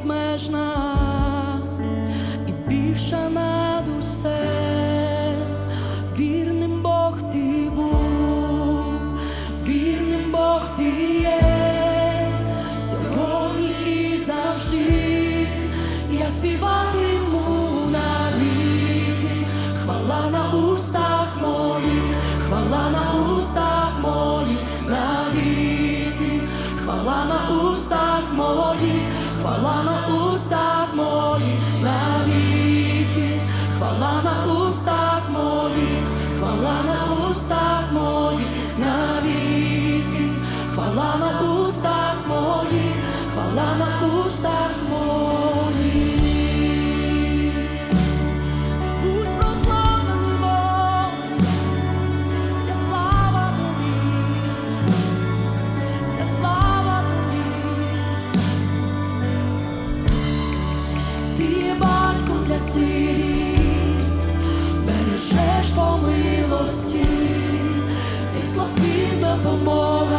безмежна і більша над усе, вірним Бог ти був, вірним Бог ти є, сьогодні і завжди я співатиму навіки, хвала на устах моїх, хвала на устах моїх навіки, хвала на устах моїх, хвала на устах моїх навіки, хвала на устах моїх, хвала на устах моїх навіки, хвала на устах сиріт, бережеш по милості, ти слабким даруєш